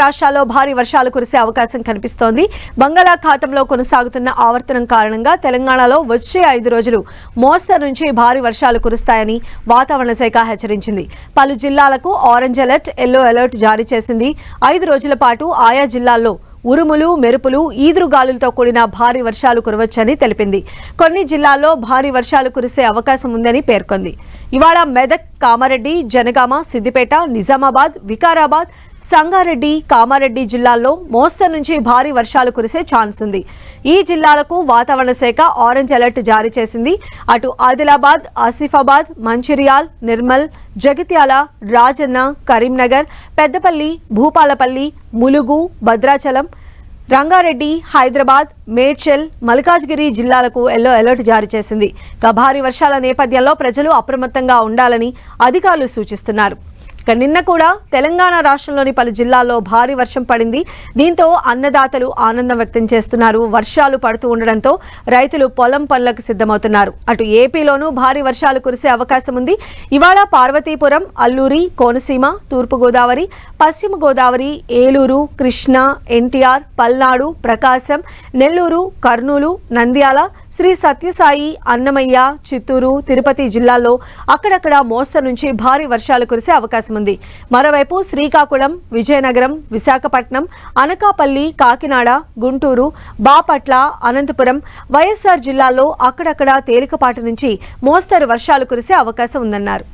రాష్ట్రాల్లో భారీ వర్షాలు కురిసే అవకాశం కనిపిస్తోంది. బంగాళాఖాతంలో కొనసాగుతున్న ఆవర్తనం కారణంగా తెలంగాణలో వచ్చే ఐదు రోజులు మోస్తరు నుంచి భారీ వర్షాలు కురుస్తాయని వాతావరణ శాఖ హెచ్చరించింది. పలు జిల్లాలకు ఆరెంజ్ అలర్ట్ ఎల్లో అలర్ట్ జారీ చేసింది. ఐదు రోజుల పాటు ఆయా జిల్లాల్లో ఉరుములు మెరుపులు ఈదురుగాలులతో కూడిన భారీ వర్షాలు కురవచ్చని తెలిపింది. కొన్ని జిల్లాల్లో భారీ వర్షాలు కురిసే అవకాశం ఉందని పేర్కొంది. ఇవాళ మెదక్ కామారెడ్డి జనగామ సిద్దిపేట నిజామాబాద్ వికారాబాద్ సంగారెడ్డి కామారెడ్డి జిల్లాల్లో మోస్తరు నుంచి భారీ వర్షాలు కురిసే ఛాన్స్ ఉంది. ఈ జిల్లాలకు వాతావరణ శాఖ ఆరెంజ్ అలర్ట్ జారీ చేసింది. అటు ఆదిలాబాద్ ఆసిఫాబాద్ మంచిర్యాల్ నిర్మల్ జగిత్యాల రాజన్న కరీంనగర్ పెద్దపల్లి భూపాలపల్లి ములుగు భద్రాచలం రంగారెడ్డి హైదరాబాద్ మేడ్చల్ మల్కాజ్గిరి జిల్లాలకు ఎల్లో అలర్ట్ జారీ చేసింది. ఇక భారీ వర్షాల నేపథ్యంలో ప్రజలు అప్రమత్తంగా ఉండాలని అధికారులు సూచిస్తున్నారు. ఇక నిన్న కూడా తెలంగాణ రాష్ట్రంలోని పలు జిల్లాల్లో భారీ వర్షం పడింది. దీంతో అన్నదాతలు ఆనందం వ్యక్తం చేస్తున్నారు. వర్షాలు పడుతూ ఉండడంతో రైతులు పొలం పనులకు సిద్ధమవుతున్నారు. అటు ఏపీలోనూ భారీ వర్షాలు కురిసే అవకాశం ఉంది. ఇవాళ పార్వతీపురం అల్లూరి కోనసీమ తూర్పుగోదావరి పశ్చిమ గోదావరి ఏలూరు కృష్ణా ఎన్టీఆర్ పల్నాడు ప్రకాశం నెల్లూరు కర్నూలు నంద్యాల శ్రీ సత్యసాయి అన్నమయ్య చిత్తూరు తిరుపతి జిల్లాల్లో అక్కడక్కడ మోస్తరు నుంచి భారీ వర్షాలు కురిసే అవకాశం ఉంది. మరోవైపు శ్రీకాకుళం విజయనగరం విశాఖపట్నం అనకాపల్లి కాకినాడ గుంటూరు బాపట్ల అనంతపురం వైఎస్ఆర్ జిల్లాల్లో అక్కడక్కడ తేలికపాటి నుంచి మోస్తరు వర్షాలు కురిసే అవకాశం ఉందన్నారు.